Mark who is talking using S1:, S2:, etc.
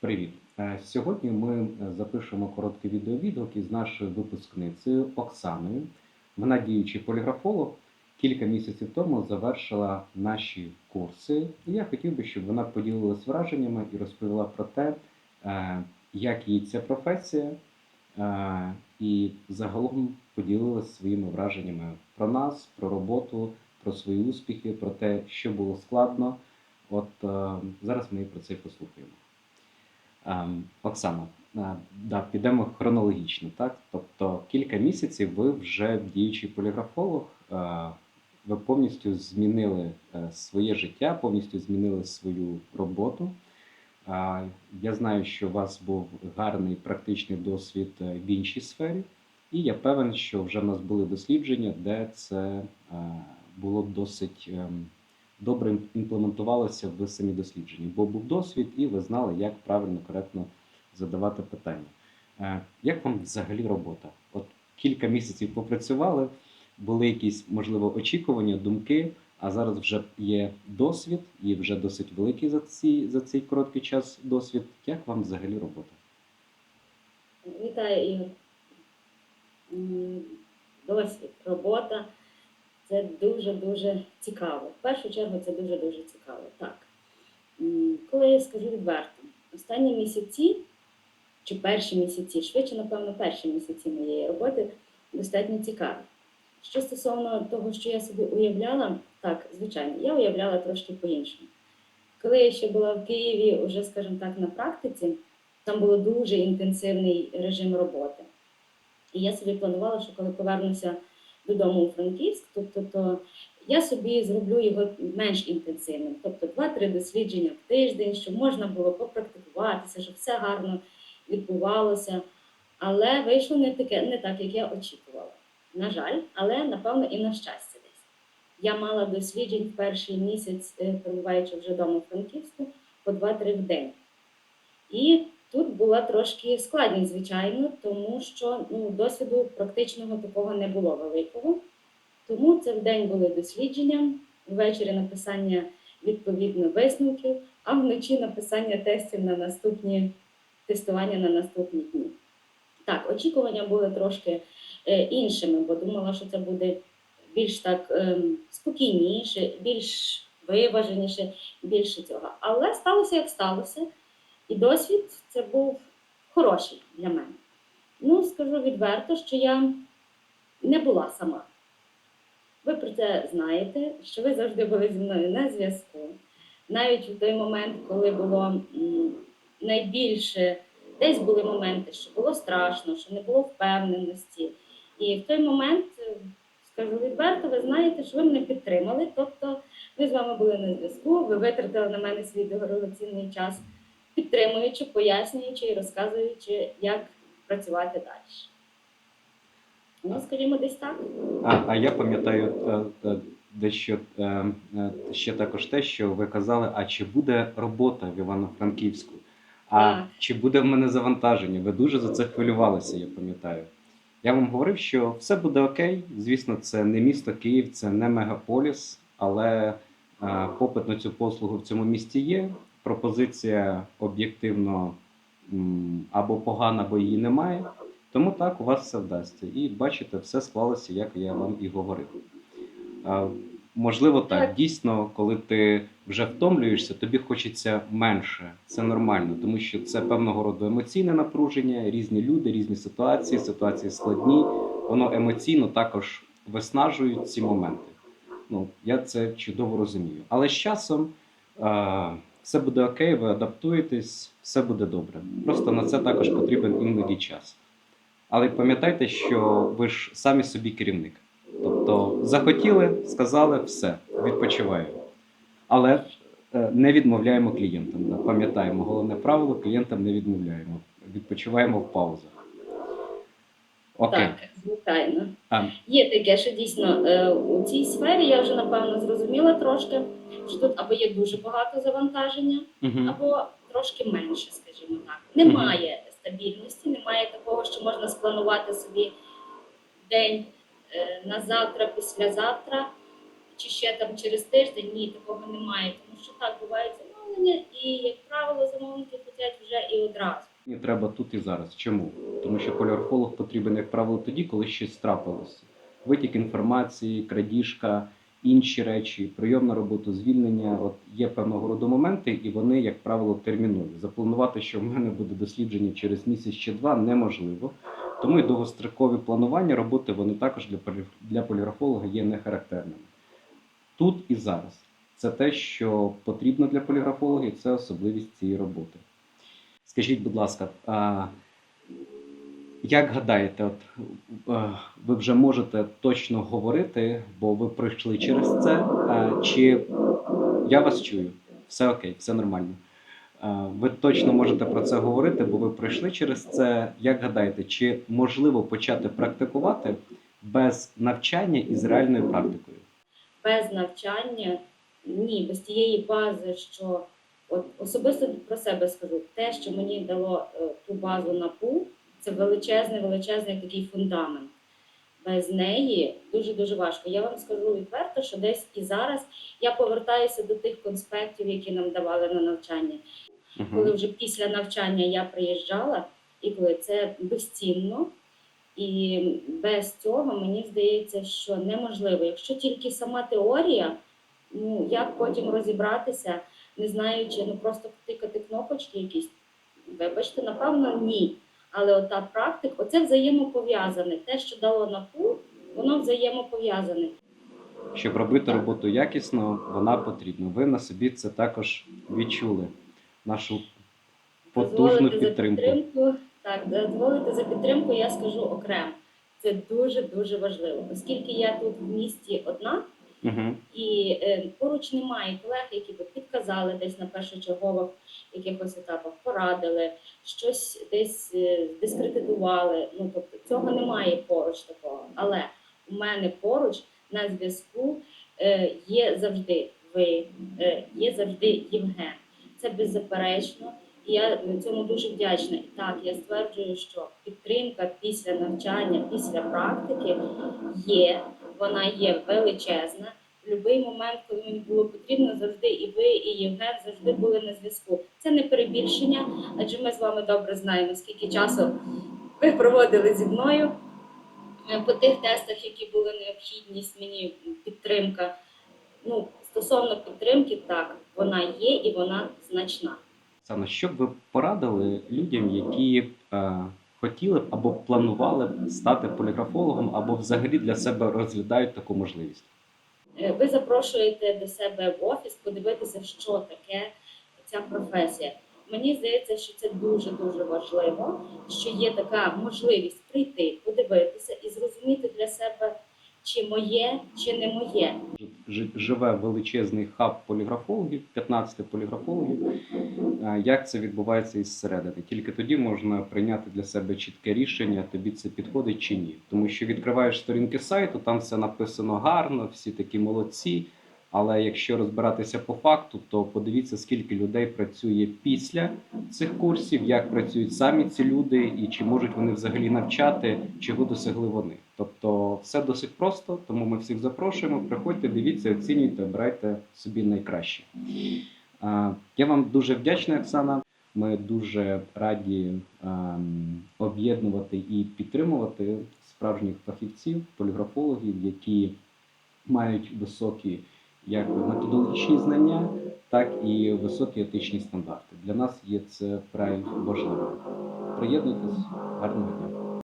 S1: Привіт! Е, Сьогодні ми е, запишемо короткий відеовідгук із нашою випускницею Оксаною. Вона діючий поліграфолог. Кілька місяців тому завершила наші курси. І я хотів би, щоб вона поділилась враженнями і розповіла про те, е, як їй ця професія, і загалом поділилась своїми враженнями про нас, про роботу, про свої успіхи, про те, що було складно. От зараз ми про це послухаємо. Ем, Оксана, е, да, підемо хронологічно, так? Тобто кілька місяців ви вже діючий поліграфолог, е, ви повністю змінили е, своє життя, повністю змінили свою роботу. Я знаю, що у вас був гарний практичний досвід в іншій сфері, і я певен, що вже в нас були дослідження, де це було досить ем, добре імплементувалося в самі дослідження, бо був досвід, і ви знали, як правильно, коректно задавати питання. Е, Як вам взагалі робота? От кілька місяців попрацювали, були якісь, можливо, очікування, думки, а зараз вже є досвід, і вже досить великий за, ці, за цей короткий час досвід. Як вам взагалі робота?
S2: Вітаю, Ігор. Досвід, робота це дуже-дуже цікаво. В першу чергу це дуже-дуже цікаво. Так. Коли я скажу відверто, останні місяці чи перші місяці, швидше, напевно, перші місяці моєї роботи достатньо цікаві. Що стосовно того, що я собі уявляла, так, звичайно, я уявляла трошки по-іншому. Коли я ще була в Києві, уже, скажімо так, на практиці, там було дуже інтенсивний режим роботи. І я собі планувала, що коли повернуся додому у Франківськ, тобто то я собі зроблю його менш інтенсивним, тобто 2-3 дослідження в тиждень, щоб можна було попрактикуватися, щоб все гарно відбувалося. Але вийшло не таке, не так, як я очікувала. На жаль, але напевно і на щастя десь. Я мала досліджень в перший місяць, е, перебуваючи вже вдома у Франківську, по 2-3 в день. І тут була трошки складність, звичайно, тому що ну, досвіду практичного такого не було великого. Тому це в день були дослідження, ввечері написання відповідно висновків, а вночі написання тестів на наступні тестування на наступні дні. Так, очікування були трошки е, іншими, бо думала, що це буде більш так ем, спокійніше, більш виваженіше, більше цього. Але сталося як сталося. І досвід це був хороший для мене. Ну, скажу відверто, що я не була сама. Ви про це знаєте, що ви завжди були зі мною на зв'язку. Навіть в той момент, коли було найбільше, десь були моменти, що було страшно, що не було впевненості. І в той момент, е, скажу відверто, ви знаєте, що ви мене підтримали. Тобто ми з вами були на зв'язку, ви витратили на мене свій дорогоцінний час підтримуючи, пояснюючи і розказуючи, як працювати далі. Ну, скажімо, десь так.
S1: А, а я пам'ятаю е, е, дещо е, ще також те, що ви казали, а чи буде робота в Івано-Франківську? А
S2: Так.
S1: чи буде в мене завантаження? Ви дуже за це хвилювалися, я пам'ятаю. Я вам говорив, що все буде окей. Звісно, це не місто Київ, це не мегаполіс, але попит на цю послугу в цьому місті є. Пропозиція об'єктивно або погана, або її немає. Тому так у вас все вдасться. І бачите, все склалося, як я вам і говорив. Можливо, так, дійсно, коли ти вже втомлюєшся, тобі хочеться менше. Це нормально, тому що це певного роду емоційне напруження, різні люди, різні ситуації, ситуації складні. Воно емоційно також виснажують ці моменти. Ну, я це чудово розумію. Але з часом все буде окей, ви адаптуєтесь, все буде добре. Просто на це також потрібен іноді час. Але пам'ятайте, що ви ж самі собі керівник. Тобто захотіли, сказали все, відпочиваємо. Але е, не відмовляємо клієнтам. Да? Пам'ятаємо, головне правило клієнтам не відмовляємо. Відпочиваємо в паузах. Окей.
S2: Так, звичайно.
S1: А,
S2: Є таке, що дійсно е, у цій сфері я вже напевно зрозуміла трошки, що тут або є дуже багато завантаження, або трошки менше, скажімо так. Немає стабільності, немає такого, що можна спланувати собі день е, на завтра, післязавтра, чи ще там через тиждень. Ні, такого немає. Тому що так буває, ну замовлення, і, як правило, замовники хочуть вже і одразу.
S1: І треба тут і зараз. Чому? Тому що поліграфолог потрібен, як правило, тоді, коли щось трапилося. Витік інформації, крадіжка, інші речі, прийом на роботу, звільнення. От є певного роду моменти, і вони, як правило, термінові. Запланувати, що в мене буде дослідження через місяць чи два, неможливо. Тому і довгострокові планування роботи вони також для для поліграфолога є нехарактерними. Тут і зараз. Це те, що потрібно для поліграфолога, і це особливість цієї роботи. Скажіть, будь ласка, а, як гадаєте, от, е, ви вже можете точно говорити, бо ви пройшли через це, чи я вас чую? Все окей, все нормально. Ви точно можете про це говорити, бо ви пройшли через це. Як гадаєте, чи можливо почати практикувати без навчання і з реальною практикою?
S2: без навчання, ні, без тієї бази, що от особисто про себе скажу, те, що мені дало е, ту базу на ПУ, це величезний, величезний такий фундамент. Без неї дуже дуже важко. Я вам скажу відверто, що десь і зараз я повертаюся до тих конспектів, які нам давали на навчання. коли
S1: Угу.
S2: вже після навчання я приїжджала, і коли це безцінно, і без цього мені здається, що неможливо. Якщо тільки сама теорія, ну як потім розібратися, не знаючи, ну просто тикати кнопочки якісь, вибачте, напевно, ні. Але ота практика, оце взаємопов'язане. Те, що дало на пул, воно взаємопов'язане.
S1: Щоб робити роботу якісно, вона потрібна. Ви на собі це також відчули. Нашу потужну
S2: Дозволити за
S1: підтримку.
S2: підтримку. Так, дозволити за підтримку, я скажу окремо. Це дуже дуже важливо, оскільки я тут в місті одна,
S1: Угу.
S2: і е, поруч немає колег, які б підказали десь на першочергових якихось етапах, порадили, щось десь е, дискредитували. Ну тобто цього немає поруч такого. Але у мене поруч на зв'язку е, є завжди ви, е, є завжди Євген. Це беззаперечно. І я цьому дуже вдячна. І так, я стверджую, що підтримка після навчання, після практики є, вона є величезна. Будь-який момент, коли мені було потрібно, завжди і ви, і Євген завжди були на зв'язку. Це не перебільшення, адже ми з вами добре знаємо, скільки часу ви проводили зі мною е, по тих тестах, які були необхідність, мені підтримка. Ну, стосовно підтримки, так, вона є і вона значна.
S1: Оксана, що б ви порадили людям, які е, хотіли б або планували б стати поліграфологом, або взагалі для себе розглядають таку можливість?
S2: Е, ви запрошуєте до себе в офіс подивитися, що таке ця професія. Мені здається, що це дуже дуже важливо, що є така можливість прийти, подивитися і зрозуміти для себе, чи моє, чи не моє.
S1: Живе величезний хаб поліграфологів, 15 поліграфологів. Як це відбувається із середини? Тільки тоді можна прийняти для себе чітке рішення, тобі це підходить чи ні. Тому що відкриваєш сторінки сайту, там все написано гарно, всі такі молодці. Але якщо розбиратися по факту, то подивіться, скільки людей працює після цих курсів, як працюють самі ці люди, і чи можуть вони взагалі навчати, чого досягли вони. Тобто все досить просто, тому ми всіх запрошуємо. Приходьте, дивіться, оцінюйте, обирайте собі найкраще. Я вам дуже вдячний, Оксана. Ми дуже раді ем, об'єднувати і підтримувати справжніх фахівців, поліграфологів, які мають високі як методологічні знання, так і високі етичні стандарти. Для нас є це вкрай важливо. Приєднуйтесь, гарного дня.